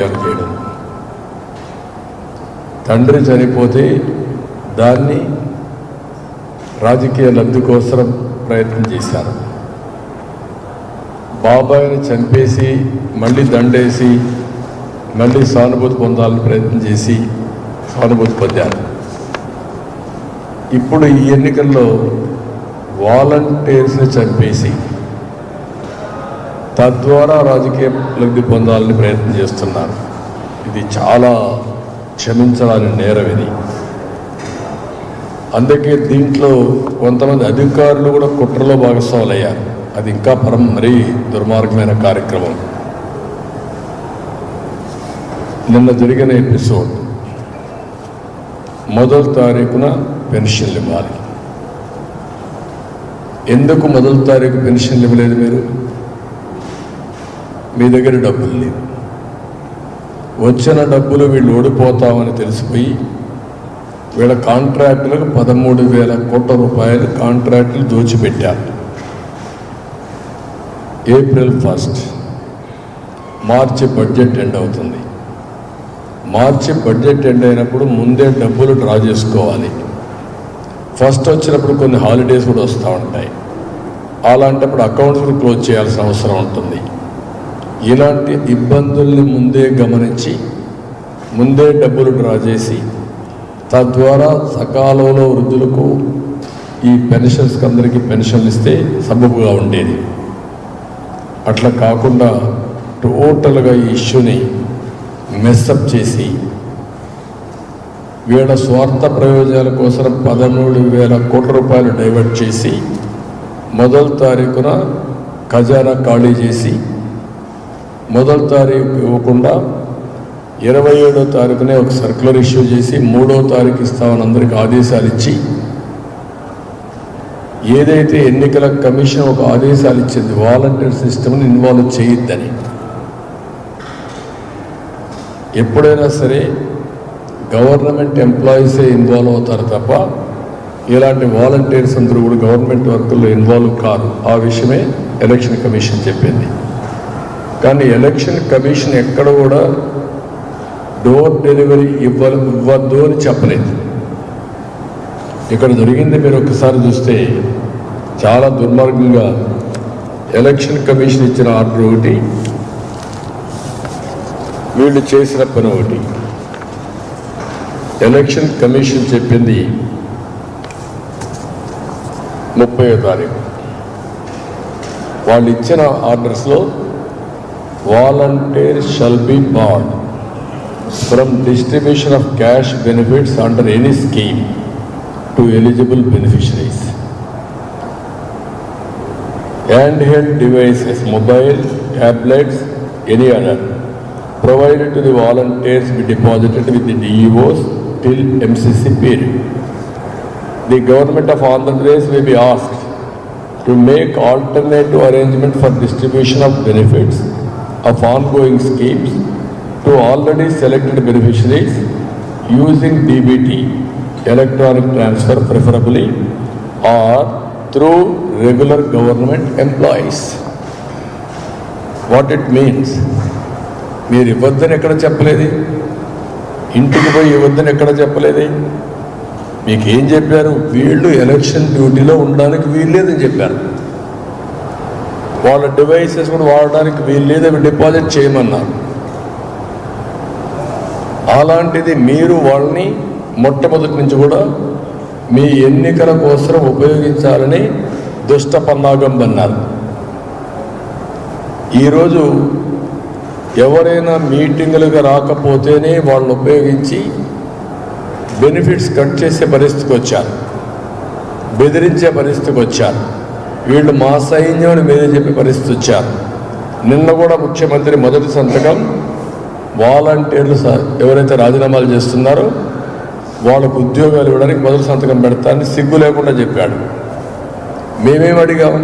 రాజకీయాలు చేయడం. తండ్రి చనిపోతే దాన్ని రాజకీయ లబ్ధి కోసం ప్రయత్నం చేశారు. బాబాయిని చంపేసి మళ్ళీ దండేసి మళ్ళీ సానుభూతి పొందాలని ప్రయత్నం చేసి సానుభూతి పొందారు. ఇప్పుడు ఈ ఎన్నికల్లో వాలంటీర్స్ని చంపేసి తద్వారా రాజకీయ లబ్ధి పొందాలని ప్రయత్నం చేస్తున్నారు. ఇది చాలా క్షమించడానికి నేరం ఇది. అందుకే దీంట్లో కొంతమంది అధికారులు కూడా కుట్రలో భాగస్వాములయ్యారు. అది ఇంకా పరం మరీ దుర్మార్గమైన కార్యక్రమం. నిన్న జరిగిన ఎపిసోడ్. మొదటి తారీఖున పెన్షన్లు ఇవ్వాలి. ఎందుకు మొదటి తారీఖు పెన్షన్లు ఇవ్వలేదు మీరు? మీ దగ్గర డబ్బులు లేవు. వచ్చిన డబ్బులు వీళ్ళు ఓడిపోతామని తెలిసిపోయి వీళ్ళ కాంట్రాక్టులకు పదమూడు వేల కోట్ల రూపాయలు కాంట్రాక్టులు దోచిపెట్టారు. April first. మార్చి బడ్జెట్ ఎండ్ అవుతుంది. మార్చి బడ్జెట్ ఎండ్ అయినప్పుడు ముందే డబ్బులు డ్రా చేసుకోవాలి. ఫస్ట్ వచ్చినప్పుడు కొన్ని హాలిడేస్ కూడా వస్తూ ఉంటాయి. అలాంటప్పుడు అకౌంట్స్ కూడా క్లోజ్ చేయాల్సిన అవసరం ఉంటుంది. ఇలాంటి ఇబ్బందుల్ని ముందే గమనించి ముందే డబ్బులు డ్రా చేసి తద్వారా సకాలంలో వృద్ధులకు ఈ పెన్షన్స్కి అందరికీ పెన్షన్లు ఇస్తే సబబుగా ఉండేది. అట్లా కాకుండా టోటల్గా ఈ ఇష్యూని మెస్అప్ చేసి వీళ్ళ స్వార్థ ప్రయోజనాల కోసం పదమూడు వేల కోట్ల రూపాయలు డైవర్ట్ చేసి మొదటి తారీఖున ఖజానా ఖాళీ చేసి మొదటి తారీఖు ఇవ్వకుండా ఇరవై ఏడో తారీఖునే ఒక సర్క్యులర్ ఇష్యూ చేసి మూడో తారీఖు ఇస్తామని అందరికి ఆదేశాలు ఇచ్చి ఏదైతే ఎన్నికల కమిషన్ ఒక ఆదేశాలు ఇచ్చింది వాలంటీర్ సిస్టమ్ని ఇన్వాల్వ్ చేయొద్దని ఎప్పుడైనా సరే గవర్నమెంట్ ఎంప్లాయీసే ఇన్వాల్వ్ అవుతారు తప్ప ఇలాంటి వాలంటీర్స్ అందరూ కూడా గవర్నమెంట్ వర్క్లో ఇన్వాల్వ్ కారు. ఆ విషయమే ఎలక్షన్ కమిషన్ చెప్పింది. కానీ ఎలక్షన్ కమిషన్ ఎక్కడ కూడా డోర్ డెలివరీ ఇవ్వ ఇవ్వద్దు అని చెప్పలేదు. ఇక్కడ జరిగింది మీరు ఒకసారి చూస్తే చాలా దుర్మార్గంగా ఎలక్షన్ కమిషన్ ఇచ్చిన ఆర్డర్ ఒకటి వీళ్ళు చేసిన పని ఒకటి. ఎలక్షన్ కమిషన్ చెప్పింది ముప్పై తారీఖు. వాళ్ళు ఇచ్చిన ఆర్డర్స్లో volunteers shall be barred from distribution of cash benefits under any scheme to eligible beneficiaries. Handheld devices, mobile, tablets, any other, provided to the volunteers be deposited with the DEOs till MCC period. The government of Andhra Pradesh may be asked to make alternative arrangement for distribution of benefits of ongoing schemes to already selected beneficiaries using DBT, electronic transfer preferably, or through regular government employees. What it means, మీరు ఇవ్వద్దని ఎక్కడ చెప్పలేదు ఇంటికి పోయి ఇవ్వద్దని ఎక్కడ చెప్పలేదు మీకేం చెప్పారు వీళ్ళు ఎలక్షన్ డ్యూటీలో ఉండడానికి వీల్లేదని చెప్పారు వాళ్ళ డివైసెస్ కూడా వాడడానికి వీల్లేదు అవి డిపాజిట్ చేయమన్నారు. అలాంటిది మీరు వాళ్ళని మొట్టమొదటి నుంచి కూడా మీ ఎన్నికల కోసం ఉపయోగించాలని దుష్ట పన్నాగం అన్నారు. ఈరోజు ఎవరైనా మీటింగులుగా రాకపోతేనే వాళ్ళని ఉపయోగించి బెనిఫిట్స్ కట్ చేసే పరిస్థితికి వచ్చారు. బెదిరించే పరిస్థితికి వచ్చారు. వీళ్ళు మా సైన్యం మీరే చెప్పే పరిస్థితి వచ్చారు నిన్న కూడా ముఖ్యమంత్రి మొదటి సంతకం వాలంటీర్లు స- ఎవరైతే రాజీనామాలు చేస్తున్నారో వాళ్ళకు ఉద్యోగాలు ఇవ్వడానికి మొదటి సంతకం పెడతానని సిగ్గు లేకుండా చెప్పాడు. మేమేం అడిగాం?